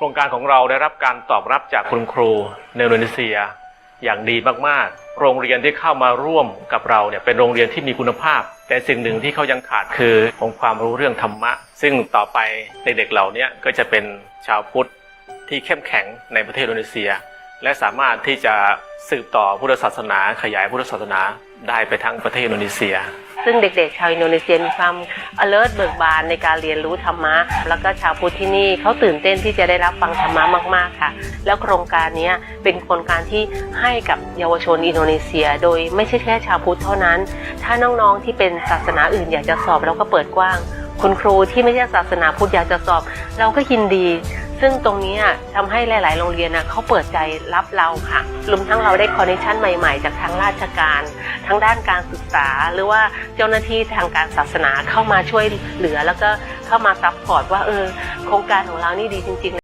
ครงการของเราได้รับการตอบรับจากคุณครูในอินโดนีเซีย อย่างดีมากๆ โรงเรียนที่เข้ามาร่วมกับเราเนี่ยเป็นโรงเรียนที่มีคุณภาพ แต่สิ่งหนึ่งที่เขายังขาดคือองค์ความรู้เรื่องธรรมะ ซึ่งต่อไปในเด็กเหล่านี้ก็จะเป็นชาวพุทธที่เข้มแข็งในประเทศอินโดนีเซีย และสามารถที่จะสืบต่อพุทธศาสนาขยายพุทธศาสนาได้ไปทั้งประเทศอินโดนีเซีย ซึ่งเด็กๆ ชาวอินโดนีเซียมีความ alert เบิกบานในการเรียนรู้ธรรมะ แล้วก็ชาวพุทธที่นี่เขาตื่นเต้นที่จะได้รับฟังธรรมะมากๆค่ะ แล้วโครงการนี้เป็นโครงการที่ให้กับเยาวชนอินโดนีเซีย โดยไม่ใช่แค่ชาวพุทธเท่านั้น ถ้าน้องๆที่เป็นศาสนาอื่นอยากจะสอบเราก็เปิดกว้าง คุณครูที่ไม่ใช่ศาสนาพุทธอยากจะสอบ เราก็ยินดี ซึ่งตรงนี้อะทำให้หลาย ๆ โรงเรียนนะเขาเปิดใจรับเราค่ะรวมทั้งเราได้คอนเนคชั่นใหม่ ๆ จากทางราชการ ทั้งด้านการศึกษา หรือว่าเจ้าหน้าที่ทางการศาสนาเข้ามาช่วยเหลือ แล้วก็เข้ามาซัพพอร์ตว่าเออโครงการของเรานี่ดีจริง ๆ